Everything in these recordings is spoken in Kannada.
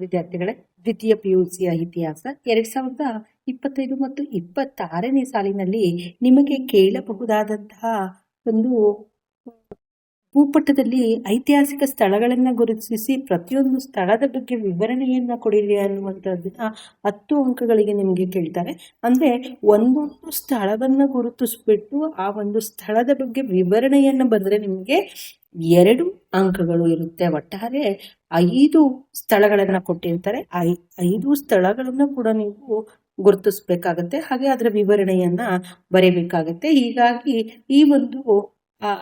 ವಿದ್ಯಾರ್ಥಿಗಳೇ ದ್ವಿತೀಯ ಪಿಯುಸಿಯ ಇತಿಹಾಸ ಎರಡ್ ಸಾವಿರದ ಇಪ್ಪತ್ತೈದು ಮತ್ತು ಇಪ್ಪತ್ತಾರನೇ ಸಾಲಿನಲ್ಲಿ ನಿಮಗೆ ಕೇಳಬಹುದಾದಂತಹ ಒಂದು ಭೂಪಟದಲ್ಲಿ ಐತಿಹಾಸಿಕ ಸ್ಥಳಗಳನ್ನು ಗುರುತಿಸಿ ಪ್ರತಿಯೊಂದು ಸ್ಥಳದ ಬಗ್ಗೆ ವಿವರಣೆಯನ್ನು ಕೊಡಿರಿ ಅನ್ನುವಂಥದ್ದನ್ನ ಹತ್ತು ಅಂಕಗಳಿಗೆ ನಿಮಗೆ ಕೇಳ್ತಾರೆ. ಅಂದ್ರೆ ಒಂದೊಂದು ಸ್ಥಳವನ್ನ ಗುರುತಿಸ್ಬಿಟ್ಟು ಆ ಒಂದು ಸ್ಥಳದ ಬಗ್ಗೆ ವಿವರಣೆಯನ್ನು ಬಂದ್ರೆ ನಿಮಗೆ ಎರಡು ಅಂಕಗಳು ಇರುತ್ತೆ. ಒಟ್ಟಾರೆ ಐದು ಸ್ಥಳಗಳನ್ನ ಕೊಟ್ಟಿರ್ತಾರೆ. ಐ, ಐದು ಸ್ಥಳಗಳನ್ನ ಕೂಡ ನೀವು ಗುರುತಿಸ್ಬೇಕಾಗತ್ತೆ. ಹಾಗೆ ಅದರ ವಿವರಣೆಯನ್ನ ಬರೀಬೇಕಾಗತ್ತೆ. ಹೀಗಾಗಿ ಈ ಒಂದು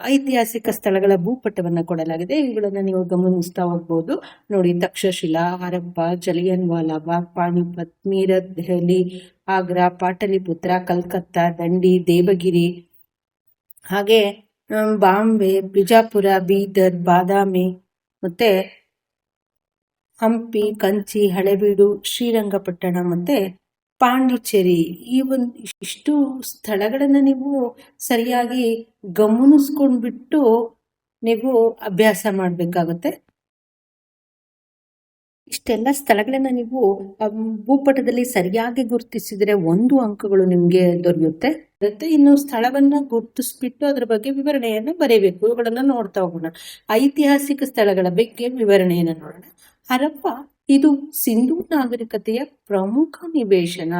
ಐತಿಹಾಸಿಕ ಸ್ಥಳಗಳ ಭೂಪಟವನ್ನ ಕೊಡಲಾಗಿದೆ. ಇವುಗಳನ್ನ ನೀವು ಗಮನಿಸ್ತಾ ಹೋಗ್ಬೋದು. ನೋಡಿ, ತಕ್ಷಶಿಲಾ, ಹರಪ್ಪ ಜಲಿಯನ್ ವಾಲಾಬಾಗ್ ಪಾಣಿಪತ್ ಮೀರತ್ ದೆಹಲಿ, ಆಗ್ರಾ, ಪಾಟಲಿಪುತ್ರ, ಕಲ್ಕತ್ತಾ, ದಂಡಿ, ದೇವಗಿರಿ. ಹಾಗೆ ಬಾಂಬೆ, ಬಿಜಾಪುರ, ಬೀದರ್, ಬಾದಾಮಿ. ಮತ್ತೆ ಹಂಪಿ, ಕಂಚಿ, ಹಳೆಬೀಡು, ಶ್ರೀರಂಗಪಟ್ಟಣ ಮತ್ತೆ ಪಾಂಡಿಚೇರಿ. ಈ ಒಂದು ಇಷ್ಟು ಸ್ಥಳಗಳನ್ನು ನೀವು ಸರಿಯಾಗಿ ಗಮನಿಸ್ಕೊಂಡ್ಬಿಟ್ಟು ನೀವು ಅಭ್ಯಾಸ ಮಾಡಬೇಕಾಗುತ್ತೆ. ಇಷ್ಟೆಲ್ಲ ಸ್ಥಳಗಳನ್ನು ನೀವು ಭೂಪಟದಲ್ಲಿ ಸರಿಯಾಗಿ ಗುರುತಿಸಿದರೆ ಒಂದು ಅಂಕಗಳು ನಿಮಗೆ ದೊರೆಯುತ್ತೆ. ಇನ್ನು ಸ್ಥಳವನ್ನ ಗುರುತಿಸ್ಬಿಟ್ಟು ಅದರ ಬಗ್ಗೆ ವಿವರಣೆಯನ್ನು ಬರೀಬೇಕು. ಇವುಗಳನ್ನ ನೋಡ್ತಾ ಹೋಗೋಣ. ಐತಿಹಾಸಿಕ ಸ್ಥಳಗಳ ಬಗ್ಗೆ ವಿವರಣೆಯನ್ನು ನೋಡೋಣ. ಹರಪ್ಪ ಇದು ಸಿಂಧೂ ನಾಗರಿಕತೆಯ ಪ್ರಮುಖ ನಿವೇಶನ.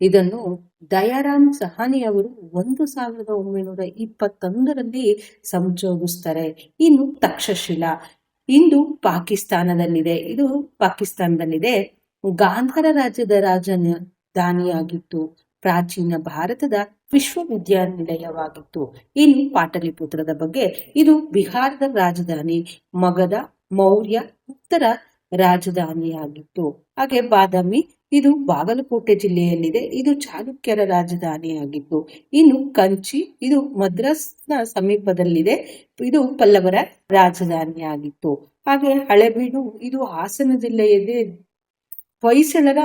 ಇದನ್ನು ದಯಾರಾಮ್ ಸಹಾನಿ ಅವರು ಒಂದು ಸಾವಿರದ ಒಂಬೈನೂರ ಇಪ್ಪತ್ತೊಂದರಲ್ಲಿ ಸಂಜೋಗಿಸ್ತಾರೆ ಇನ್ನು ತಕ್ಷಶಿಲಾ. ಇಂದು ಪಾಕಿಸ್ತಾನದಲ್ಲಿದೆ. ಇದು ಪಾಕಿಸ್ತಾನದಲ್ಲಿದೆ. ಗಾಂಧಾರ ರಾಜ್ಯದ ರಾಜಧಾನಿಯಾಗಿತ್ತು. ಪ್ರಾಚೀನ ಭಾರತದ ವಿಶ್ವವಿದ್ಯಾನಿಲಯವಾಗಿತ್ತು. ಇನ್ನು ಪಾಟಲಿಪುತ್ರದ ಬಗ್ಗೆ, ಇದು ಬಿಹಾರದ ರಾಜಧಾನಿ. ಮಗಧ, ಮೌರ್ಯ, ಉತ್ತರ ರಾಜಧಾನಿಯಾಗಿತ್ತು. ಹಾಗೆ ಬಾದಾಮಿ, ಇದು ಬಾಗಲಕೋಟೆ ಜಿಲ್ಲೆಯಲ್ಲಿದೆ. ಇದು ಚಾಲುಕ್ಯರ ರಾಜಧಾನಿಯಾಗಿತ್ತು. ಇನ್ನು ಕಂಚಿ, ಇದು ಮದ್ರಾಸ್ನ ಸಮೀಪದಲ್ಲಿದೆ. ಇದು ಪಲ್ಲವರ ರಾಜಧಾನಿಯಾಗಿತ್ತು. ಹಾಗೆ ಹಳೆಬೀಡು, ಇದು ಹಾಸನ ಜಿಲ್ಲೆಯಲ್ಲಿ ಹೊಯ್ಸಳರ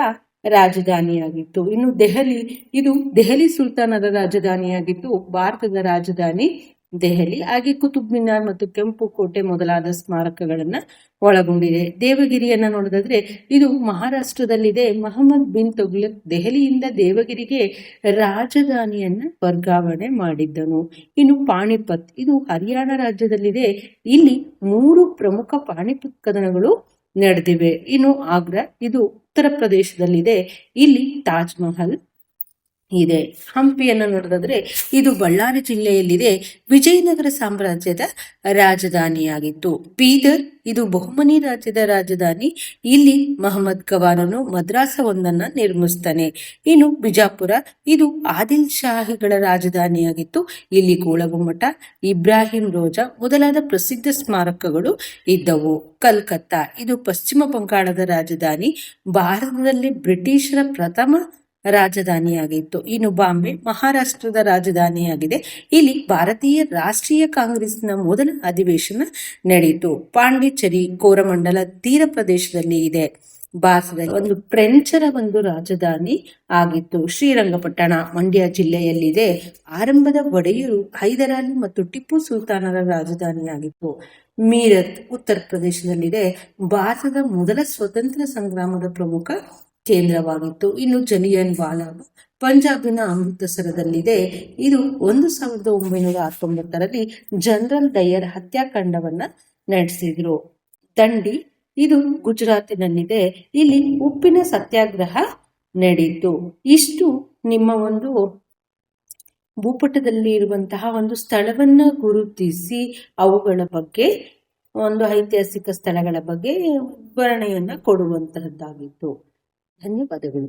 ರಾಜಧಾನಿಯಾಗಿತ್ತು. ಇನ್ನು ದೆಹಲಿ, ಇದು ದೆಹಲಿ ಸುಲ್ತಾನರ ರಾಜಧಾನಿಯಾಗಿತ್ತು. ಭಾರತದ ರಾಜಧಾನಿ ದೆಹಲಿ, ಹಾಗೆ ಕುತುಬ್ ಮಿನಾರ್ ಮತ್ತು ಕೆಂಪು ಕೋಟೆ ಮೊದಲಾದ ಸ್ಮಾರಕಗಳನ್ನು ಒಳಗೊಂಡಿದೆ. ದೇವಗಿರಿಯನ್ನ ನೋಡೋದಾದ್ರೆ, ಇದು ಮಹಾರಾಷ್ಟ್ರದಲ್ಲಿದೆ. ಮಹಮ್ಮದ್ ಬಿನ್ ತುಗ್ಲಕ್ ದೆಹಲಿಯಿಂದ ದೇವಗಿರಿಗೆ ರಾಜಧಾನಿಯನ್ನ ವರ್ಗಾವಣೆ ಮಾಡಿದ್ದನು. ಇನ್ನು ಪಾಣಿಪತ್, ಇದು ಹರಿಯಾಣ ರಾಜ್ಯದಲ್ಲಿದೆ. ಇಲ್ಲಿ ಮೂರು ಪ್ರಮುಖ ಪಾಣಿಪತ್ ಕದನಗಳು ನಡೆದಿವೆ. ಇನ್ನು ಆಗ್ರಾ, ಇದು ಉತ್ತರ ಪ್ರದೇಶದಲ್ಲಿದೆ. ಇಲ್ಲಿ ತಾಜ್ ಮಹಲ್ ಇದೆ. ಹಂಪಿಯನ್ನು ನೋಡೋದಾದ್ರೆ ಇದು ಬಳ್ಳಾರಿ ಜಿಲ್ಲೆಯಲ್ಲಿದೆ. ವಿಜಯನಗರ ಸಾಮ್ರಾಜ್ಯದ ರಾಜಧಾನಿಯಾಗಿತ್ತು. ಬೀದರ್ ಇದು ಬಹುಮನಿ ರಾಜ್ಯದ ರಾಜಧಾನಿ. ಇಲ್ಲಿ ಮಹಮ್ಮದ್ ಮದ್ರಾಸ ಮದ್ರಾಸವೊಂದನ್ನ ನಿರ್ಮಿಸ್ತಾನೆ. ಇನ್ನು ಬಿಜಾಪುರ ಇದು ಆದಿಲ್ ಶಾಹಿಗಳ ರಾಜಧಾನಿಯಾಗಿತ್ತು. ಇಲ್ಲಿ ಗೋಳಗುಮ್ಮಠ ಇಬ್ರಾಹಿಂ ರೋಜಾ ಮೊದಲಾದ ಪ್ರಸಿದ್ಧ ಸ್ಮಾರಕಗಳು ಇದ್ದವು. ಕಲ್ಕತ್ತಾ ಇದು ಪಶ್ಚಿಮ ಬಂಗಾಳದ ರಾಜಧಾನಿ. ಭಾರತದಲ್ಲಿ ಬ್ರಿಟಿಷರ ಪ್ರಥಮ ರಾಜಧಾನಿಯಾಗಿತ್ತು. ಇನ್ನು ಬಾಂಬೆ ಮಹಾರಾಷ್ಟ್ರದ ರಾಜಧಾನಿಯಾಗಿದೆ. ಇಲ್ಲಿ ಭಾರತೀಯ ರಾಷ್ಟ್ರೀಯ ಕಾಂಗ್ರೆಸ್ನ ಮೊದಲ ಅಧಿವೇಶನ ನಡೆಯಿತು ಪಾಂಡಿಚೇರಿ ಕೋರಮಂಡಲ ತೀರ ಪ್ರದೇಶದಲ್ಲಿ ಇದೆ. ಭಾರತದಲ್ಲಿ ಒಂದು ಫ್ರೆಂಚರ ಒಂದು ರಾಜಧಾನಿ ಆಗಿತ್ತು. ಶ್ರೀರಂಗಪಟ್ಟಣ ಮಂಡ್ಯ ಜಿಲ್ಲೆಯಲ್ಲಿದೆ. ಆರಂಭದ ಒಡೆಯರು ಹೈದರಾಲಿ ಮತ್ತು ಟಿಪ್ಪು ಸುಲ್ತಾನರ ರಾಜಧಾನಿಯಾಗಿತ್ತು. ಮೀರತ್ ಉತ್ತರ ಪ್ರದೇಶದಲ್ಲಿದೆ. ಭಾರತದ ಮೊದಲ ಸ್ವತಂತ್ರ ಸಂಗ್ರಾಮದ ಪ್ರಮುಖ ಕೇಂದ್ರವಾಗಿತ್ತು. ಇನ್ನು ಜಲಿಯನ್ ವಾಲಾಬ್ ಪಂಜಾಬಿನ ಅಮೃತಸರದಲ್ಲಿದೆ ಇದು ಒಂದು ಸಾವಿರದ ಒಂಬೈನೂರ ಹತ್ತೊಂಬತ್ತರಲ್ಲಿ ಜನರಲ್ ಡಯರ್ ಹತ್ಯಾಕಾಂಡವನ್ನ ನಡೆಸಿದ್ರು. ದಂಡಿ, ಇದು ಗುಜರಾತಿನಲ್ಲಿದೆ. ಇಲ್ಲಿ ಉಪ್ಪಿನ ಸತ್ಯಾಗ್ರಹ ನಡೆಯಿತು. ಇಷ್ಟು ನಿಮ್ಮ ಒಂದು ಭೂಪಟದಲ್ಲಿ ಇರುವಂತಹ ಒಂದು ಸ್ಥಳವನ್ನ ಗುರುತಿಸಿ, ಅವುಗಳ ಬಗ್ಗೆ, ಒಂದು ಐತಿಹಾಸಿಕ ಸ್ಥಳಗಳ ಬಗ್ಗೆ ವಿವರಣೆಯನ್ನ ಕೊಡುವಂತಹದ್ದಾಗಿತ್ತು. ಧನ್ಯವಾದಗಳು